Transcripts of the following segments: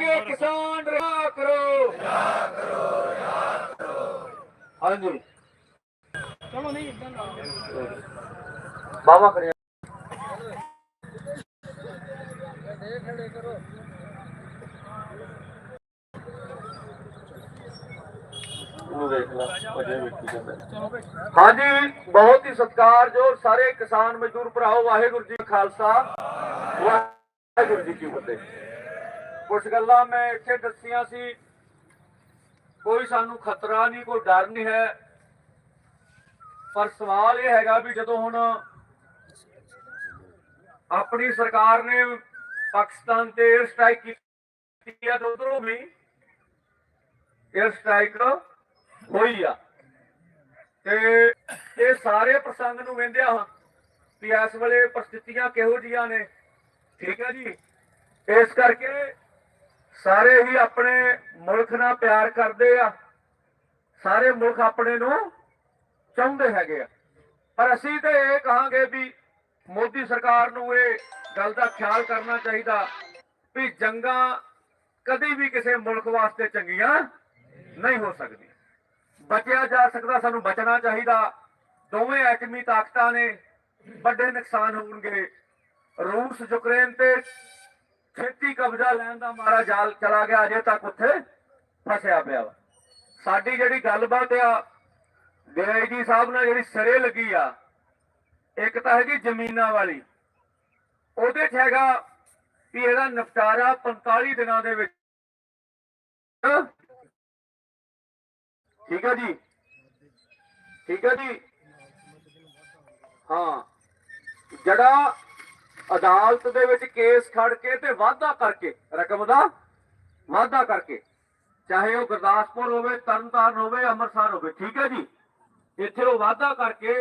के किसान रहा करो। हाँ जी। बाबा खड़े हाँ। जी बहुत ही सत्कार जो सारे किसान मजदूर भराओ वाहेगुरु जी खालसा वाहेगुरु जी की फतेह। ਕੁਝ ਗੱਲਾਂ ਮੈਂ ਇੱਥੇ ਦੱਸੀਆਂ ਸੀ। ਕੋਈ ਸਾਨੂੰ ਖਤਰਾ ਨਹੀਂ, ਕੋਈ ਡਰ ਨਹੀਂ ਹੈ। ਪਰ ਸਵਾਲ ਇਹ ਹੈਗਾ ਵੀ ਜਦੋਂ ਹੁਣ ਆਪਣੀ ਸਰਕਾਰ ਨੇ ਪਾਕਿਸਤਾਨ ਤੇ 에ਅਰ ਸਟ੍ਰਾਈਕ ਕੀਤੀ ਆ ਉਧਰੋਂ ਵੀ 에ਅਰ ਸਟ੍ਰਾਈਕ ਹੋਈ ਆ। ਤੇ ਇਹ ਸਾਰੇ ਪ੍ਰਸੰਗ ਨੂੰ ਵੇਂਦਿਆ ਵੀ ਇਸ ਵੇਲੇ ਪ੍ਰਸਥਿਤੀਆਂ ਕਿਹੋ ਜੀਆਂ ਨੇ? ਠੀਕ ਹੈ ਜੀ। ਇਸ ਕਰਕੇ ਸਾਰੇ ਹੀ ਆਪਣੇ ਮੁਲਕ ਨਾਲ ਪਿਆਰ ਕਰਦੇ ਆ। ਸਾਰੇ ਮੁਲਕ ਆਪਣੇ ਨੂੰ ਚਾਹੁੰਦੇ ਹੈਗੇ ਆ। ਪਰ ਅਸੀਂ ਤੇ ਇਹ ਕਹਾਂਗੇ ਵੀ ਮੋਦੀ ਸਰਕਾਰ ਨੂੰ ਇਹ ਗੱਲ ਦਾ ਖਿਆਲ ਕਰਨਾ ਚਾਹੀਦਾ ਵੀ ਜੰਗਾਂ ਕਦੀ ਵੀ ਕਿਸੇ ਮੁਲਕ ਵਾਸਤੇ ਚੰਗੀਆਂ ਨਹੀਂ ਹੋ ਸਕਦੀਆਂ। ਬਚਿਆ ਜਾ ਸਕਦਾ, ਸਾਨੂੰ ਬਚਣਾ ਚਾਹੀਦਾ। ਦੋਵੇਂ ਐਟਮੀ ਤਾਕਤਾਂ ਨੇ, ਵੱਡੇ ਨੁਕਸਾਨ ਹੋਣਗੇ। ਰੂਸ, ਯੂਕਰੇਨ ਤੇ ਛੇਤੀ ਕਬਜ਼ਾ ਲੈਣ ਦਾ ਮਾਰਾ ਜਾਲ ਚਲਾ ਗਿਆ, ਅਜੇ ਤੱਕ ਉੱਥੇ ਫਸਿਆ ਪਿਆ ਵਾ। ਸਾਡੀ ਜਿਹੜੀ ਗੱਲਬਾਤ ਆ, ਡੀਆਈਜੀ ਸਾਹਿਬ ਨਾਲ ਜਿਹੜੀ ਸਿਰੇ ਲੱਗੀ ਆ, ਇੱਕ ਤਾਂ ਹੈਗੀ ਜ਼ਮੀਨਾਂ ਵਾਲੀ। ਉਹਦੇ 'ਚ ਹੈਗਾ ਵੀ ਇਹਦਾ ਨਿਪਟਾਰਾ 45 ਦਿਨਾਂ ਦੇ ਵਿੱਚ। ਠੀਕ ਹੈ ਜੀ? ਠੀਕ ਹੈ ਜੀ? ਹਾਂ। ਜਿਹੜਾ ਅਦਾਲਤ ਦੇ ਵਿੱਚ ਕੇਸ ਖੜ ਕੇ ਤੇ ਵਾਅਦਾ ਕਰਕੇ, ਰਕਮ ਦਾ ਵਾਅਦਾ ਕਰਕੇ, ਚਾਹੇ ਉਹ ਗੁਰਦਾਸਪੁਰ ਹੋਵੇ, ਤਰਨਤਾਰਨ ਹੋਵੇ, ਅੰਮ੍ਰਿਤਸਰ ਹੋਵੇ, ਠੀਕ ਹੈ ਜੀ? ਇੱਥੇ ਉਹ ਵਾਅਦਾ ਕਰਕੇ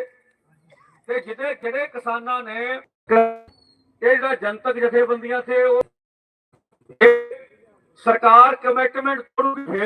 ਤੇ ਜਿਹੜੇ ਜਿਹੜੇ ਕਿਸਾਨਾਂ ਨੇ ਇਹ ਜਿਹੜਾ ਜਨਤਕ ਜਥੇਬੰਦੀਆਂ ਤੇ ਉਹ ਸਰਕਾਰ ਕਮਿਟਮੈਂਟ ਕਰੂਗੀ